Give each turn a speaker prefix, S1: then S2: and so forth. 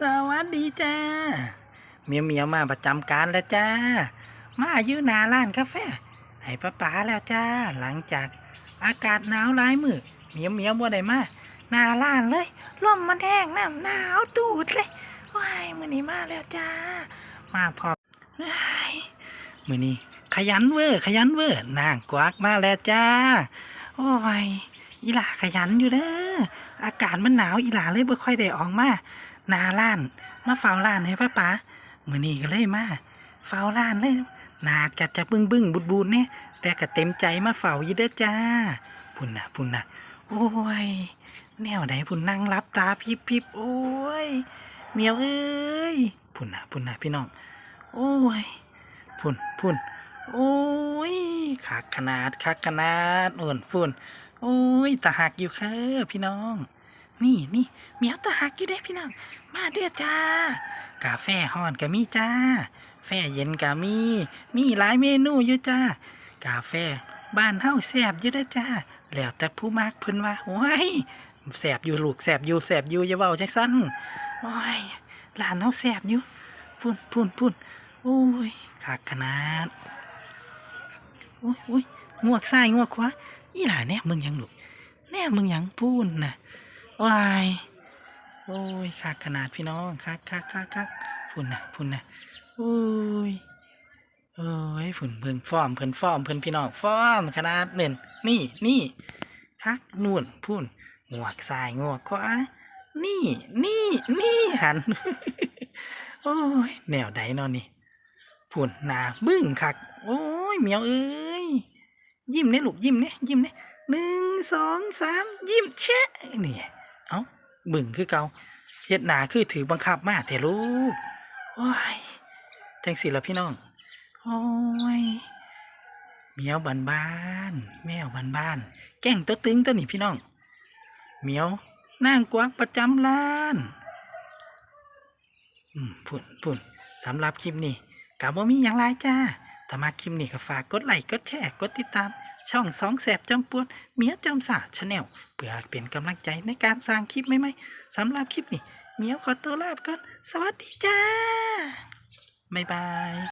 S1: สวัสดีจ้าเมียเมียมาประจำการแล้วจ้า มายืนนาร้านกาแฟให้ป้าป๋าแล้วจ้า หลังจากอากาศหนาวหลายมือเมียเมียบ่ได้มาหนาร้านเลยลมมันแห้งน้ำหนาวตูดเลยว้ายมือนี้มาแล้วจ้า มาพอว้ายมือนี้ ขยันเวอร์ขยันเวอร์นางกวักมาแล้วจ้า โอ้ยอีหลาขยันอยู่เด้ออากาศมันหนาวอีหลาเลยบ่ค่อยได้ออกมา นาล้าน มาเฝ้าร้านให้ป้าป๋ามือนี้ก็เลยมาเฝ้าร้านเลยหนากัดจะบึ้งบึ้งบุดบูดเนี่ยแต่ก็เต็มใจมาเฝ้าอยู่เด้อจ้า พุ่นน่ะพุ่นน่ะโอ้ย แนวไหนพุ่นนั่งรับตาพิบพิบโอ้ยเมียวเอ้ยพุ่นน่ะพุ่นน่ะพี่น้อง โอ้ย พุ่นพุ่นโอ้ยคักขนาดคักขนาดโอ่นพุ่นโอ้ยตาหักอยู่ค่ะพี่น้อง นี่นี่เหมียวตาหักอยู่ได้พี่น้องมาเด้อจ้ากาแฟฮ้อนก็มีจ้าแฟเย็นก็มี มีหลายเมนูอยู่จ้ากาแฟบ้านเฮาแซ่บอยู่เด้อจ้าแล้วแต่ผู้มากเพิ่นว่าโอ้ยแซ่บอยู่ลูกแซ่บอยู่แซ่บอยู่อย่าเว้าจังซั่นโอ้ยร้านเฮาแซ่บอยู่พุ่นพุ่นพุ่นโอ้ยคักขนาดโอ้ยโอ้ยงวกซ้ายงวกขวาอีหล่าแน่มึงยังลูกแน่มึงยังพูนนะ วายโอ้ยคักขนาดพี่น้องคักคักคักคักพุ่นนะพุ่นนะโอ้ยโอ้ยพุ่นเพิ่นฟอร์มเพิ่นฟอร์มเพิ่นพี่น้องฟอร์มขนาดเน่นนี่นี่คักนู่นพุ่นงวกซ้ายงวกขวานี่นี่นี่หัน โอ้ยแนวใดนอนนี่พุ่นหนาบึ้งคัก โอ้ยเมียวเอ้ยยิ้มเนี่ยลูกยิ้มเนี่ยยิ้มเนี่ยหนึ่งสองสามยิ้มแชะนี่ เอ้าบึ่งคือเกาเฮ็ดหนาคือถือบังคับมาแต่ลูกโอ้ยจังสิละพี่น้อง โอ้ยเมียวบานบานแมวบานบานแก่งตัวตึงตัวนี่พี่น้องเมียวนางกวักประจำร้านอืมพุ่นพุ่นสำหรับคลิปนี้กับว่ามีอย่างไรจ้าถ้ามาคลิปนี้ก็ฝากกดไลค์กดแชร์กดติดตาม ช่องสองแสบจอมปวนเมียจอมสาชาแนลเพื่อเป็นกำลังใจในการสร้างคลิปใหม่ๆสำหรับคลิปนี้เมียวขอตัวลาไปก่อน สวัสดีจ้า บ๊ายบาย